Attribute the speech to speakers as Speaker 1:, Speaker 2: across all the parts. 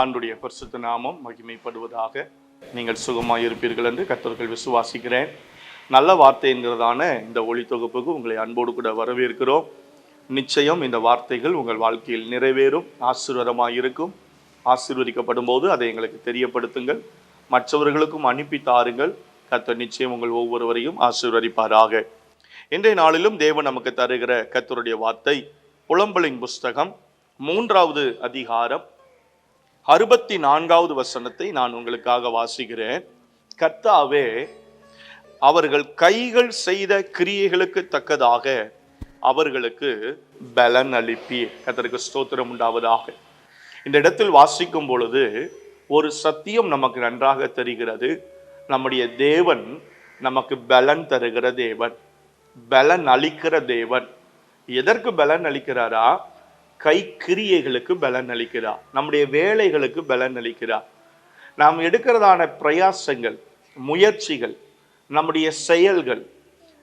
Speaker 1: ஆண்டுடைய பரிசுத்த நாமம் மகிமைப்படுவதாக நீங்கள் சுகமாக இருப்பீர்கள் என்று கத்தர்கள் விசுவாசிக்கிறேன். நல்ல வார்த்தை என்கிறதான இந்த ஒளி தொகுப்புக்கு உங்களை அன்போடு கூட வரவேற்கிறோம். நிச்சயம் இந்த வார்த்தைகள் உங்கள் வாழ்க்கையில் நிறைவேறும் ஆசீர்வாதமாக இருக்கும் ஆசீர்வதிக்கப்படும் போது அதை எங்களுக்கு தெரியப்படுத்துங்கள். மற்றவர்களுக்கும் அனுப்பி தாருங்கள். கத்தர் நிச்சயம் உங்கள் ஒவ்வொருவரையும் ஆசீர்வதிப்பாராக. இன்றைய நாளிலும் தேவன் நமக்கு தருகிற கத்தருடைய வார்த்தை புலம்பலின் புஸ்தகம் மூன்றாவது அதிகாரம் அறுபத்தி நான்காவது வசனத்தை நான் உங்களுக்காக வாசிக்கிறேன். கர்த்தாவே அவர்கள் கைகள் செய்த கிரியைகளுக்கு தக்கதாக அவர்களுக்கு பலன் அளிப்பி கத்தருக்கு ஸ்தோத்திரம் உண்டாவதாக. இந்த இடத்தில் வாசிக்கும் பொழுது ஒரு சத்தியம் நமக்கு நன்றாக தெரிகிறது. நம்முடைய தேவன் நமக்கு பலன் தருகிற தேவன் பலன் அளிக்கிற தேவன். எதற்கு பலன் அளிக்கிறாரா? கை கிரியைகளுக்கு பலன் அளிக்கிறார் நம்முடைய வேலைகளுக்கு பலன் அளிக்கிறார் நாம் எடுக்கிறதான பிரயாசங்கள் முயற்சிகள் நம்முடைய செயல்கள்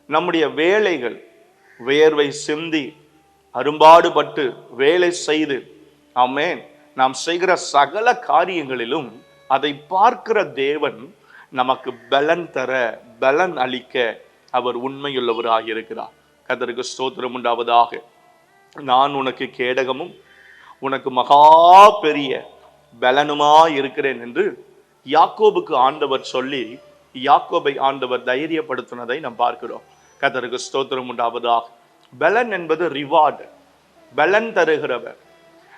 Speaker 1: நம்முடைய வேலைகள் வேர்வை சிந்தி அரும்பாடுபட்டு வேலை செய்து ஆமென் நாம் செய்கிற சகல காரியங்களிலும் அதை பார்க்கிற தேவன் நமக்கு பலன் தர பலன் அளிக்க அவர் உண்மையுள்ளவராக இருக்கிறார் கதருக்கு ஸ்தோத்திரம் உண்டாவதாக. நான் உனக்கு கேடகமும் உனக்கு மகா பெரிய பலனுமா இருக்கிறேன் என்று யாக்கோபுக்கு ஆண்டவர் சொல்லி யாக்கோபை ஆண்டவர் தைரியப்படுத்தினதை நாம் பார்க்கிறோம். கதருக்கு ஸ்தோத்திரம் உண்டாவதாக. பலன் என்பது ரிவார்டு பலன் தருகிறவர்.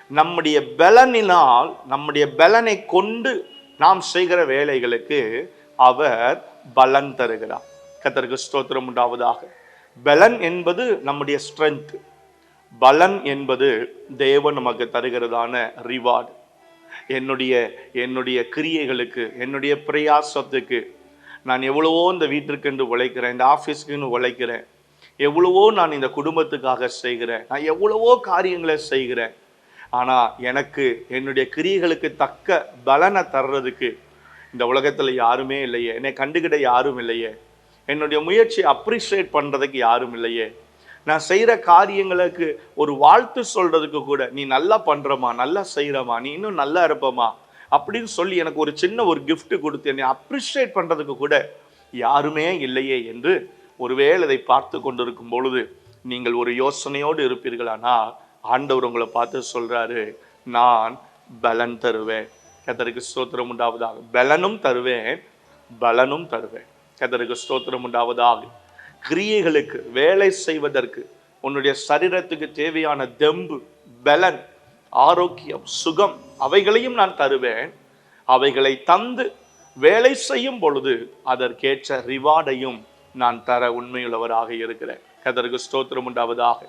Speaker 1: நம்முடைய பலனினால் நம்முடைய பலனை கொண்டு நாம் செய்கிற வேலைகளுக்கு அவர் பலன் தருகிறார். கத்தருக்கு ஸ்தோத்திரம் உண்டாவதாக. பலன் என்பது நம்முடைய ஸ்ட்ரென்த் பலன் என்பது தேவன் நமக்கு தருகிறதான ரிவார்டு என்னுடைய என்னுடைய கிரியைகளுக்கு என்னுடைய பிரயாசத்துக்கு நான் எவ்வளவோ இந்த வீட்டிற்கென்று உழைக்கிறேன் இந்த ஆஃபீஸ்க்குன்னு உழைக்கிறேன். எவ்வளவோ நான் இந்த குடும்பத்துக்காக செய்கிறேன். நான் எவ்வளவோ காரியங்களை செய்கிறேன். ஆனால் எனக்கு என்னுடைய கிரியைகளுக்கு தக்க பலனை தர்றதுக்கு இந்த உலகத்தில் யாருமே இல்லையே. என்னை கண்டுகிட யாரும் இல்லையே. என்னுடைய முயற்சியை அப்ரிஷியேட் பண்ணுறதுக்கு யாரும் இல்லையே. நான் செய்கிற காரியங்களுக்கு ஒரு வாழ்த்து சொல்கிறதுக்கு கூட நீ நல்லா பண்ணுறமா நல்லா செய்கிறமா நீ இன்னும் நல்லா இருப்பமா அப்படின்னு சொல்லி எனக்கு ஒரு சின்ன ஒரு கிஃப்ட் கொடுத்து என்னை அப்ரிஷியேட் பண்ணுறதுக்கு கூட யாருமே இல்லையே என்று ஒருவேளை இதை பார்த்து கொண்டிருக்கும் பொழுது நீங்கள் ஒரு யோசனையோடு இருப்பீர்களானா ஆண்டவர் உங்களை பார்த்து சொல்கிறாரு நான் பலன் தருவேன். கத்தருக்கு ஸ்தோத்திரம் உண்டாவதாக. பலனும் தருவேன் பலனும் தருவேன். கத்தருக்கு ஸ்தோத்திரம் உண்டாவதாக. கிரியைகளுக்கு வேலை செய்வதற்கு உன்னுடைய சரீரத்துக்கு தேவையான தெம்பு பலன் ஆரோக்கியம் சுகம் அவைகளையும் நான் தருவேன். அவைகளை தந்து வேலை செய்யும் பொழுது அதற்கேற்ற ரிவார்டையும் நான் தர உண்மையுள்ளவராக இருக்கிறேன். கதருக்கு ஸ்தோத்திரம் உண்டாவதாக.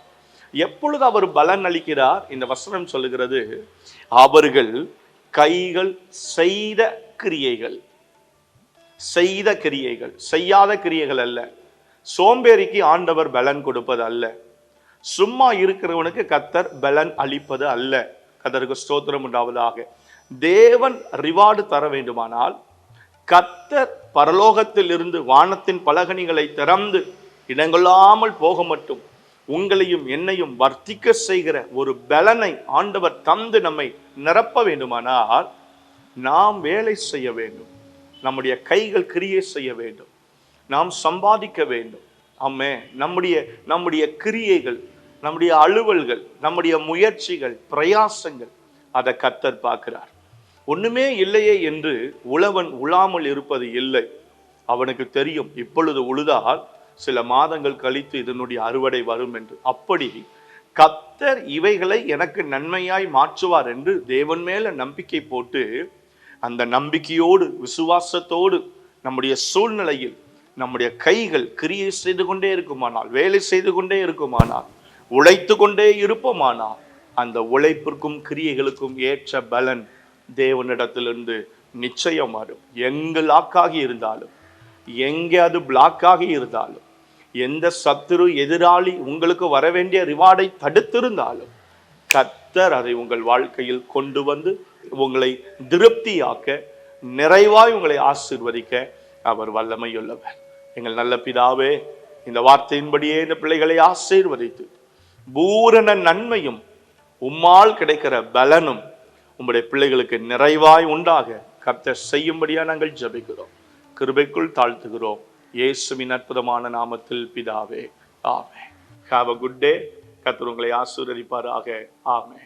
Speaker 1: எப்பொழுது அவர் பலன் அளிக்கிறார்? இந்த வசனம் சொல்லுகிறது அவர்கள் கைகள் செய்த கிரியைகள் செய்த கிரியைகள் செய்யாத கிரியைகள் அல்ல. சோம்பேறிக்கு ஆண்டவர் பலன் கொடுப்பது அல்ல. சும்மா இருக்கிறவனுக்கு கத்தர் பலன் அளிப்பது அல்ல. கத்தருக்கு ஸ்தோத்திரம் உண்டாவதாக. தேவன் ரிவார்டு தர வேண்டுமானால் கத்தர் பரலோகத்தில் இருந்து வானத்தின் பலகணிகளை திறந்து இடங்கொள்ளாமல் போக மட்டும் உங்களையும் என்னையும் வர்த்திக்க செய்கிற ஒரு பலனை ஆண்டவர் தந்து நம்மை நிரப்ப வேண்டுமானால் நாம் வேலை செய்ய வேண்டும். நம்முடைய கைகள் கிரியை செய்ய வேண்டும். நாம் சம்பாதிக்க வேண்டும். ஆமே நம்முடைய நம்முடைய கிரியைகள் நம்முடைய அலுவல்கள் நம்முடைய முயற்சிகள் பிரயாசங்கள் அதை கத்தர் பார்க்கிறார். ஒண்ணுமே இல்லையே என்று உழவன் உழாமல் இருப்பது இல்லை. அவனுக்கு தெரியும் இப்பொழுது உழுதால் சில மாதங்கள் கழித்து இதனுடைய அறுவடை வரும் என்று. அப்படி கத்தர் இவைகளை எனக்கு நன்மையாய் மாற்றுவார் என்று தேவன் மேல நம்பிக்கை போட்டு அந்த நம்பிக்கையோடு விசுவாசத்தோடு நம்முடைய சூழ்நிலையில் நம்முடைய கைகள் கிரியை செய்து கொண்டே இருக்குமானால் வேலை செய்து கொண்டே இருக்குமானால் உழைத்து கொண்டே இருப்போமானால் அந்த உழைப்பிற்கும் கிரியைகளுக்கும் ஏற்ற பலன் தேவனிடத்திலிருந்து நிச்சயம் வரும். எங்கு லாக்காகி இருந்தாலும் எங்கே அது பிளாக்காகி இருந்தாலும் எந்த சத்துரு எதிராளி உங்களுக்கு வர வேண்டிய ரிவார்டை தடுத்திருந்தாலும் கத்தர் அதை உங்கள் வாழ்க்கையில் கொண்டு வந்து உங்களை திருப்தியாக்க நிறைவாய் உங்களை ஆசீர்வதிக்க அவர் வல்லமையுள்ளவர். எங்கள் நல்ல பிதாவே இந்த வார்த்தையின்படியே இந்த பிள்ளைகளை ஆசீர்வதித்து பூரண நன்மையும் உம்மால் கிடைக்கிற பலனும் உம்முடைய பிள்ளைகளுக்கு நிறைவாய் உண்டாக கர்த்தர் செய்யும்படியாக நாங்கள் ஜெபிக்கிறோம். கிருபைக்குள் தாழ்த்துகிறோம். இயேசுவின் அற்புதமான நாமத்தில் பிதாவே ஆமே ஹாவ் அ குட் டே கத்தர் உங்களை ஆசீர்வதிப்பாராக. ஆமே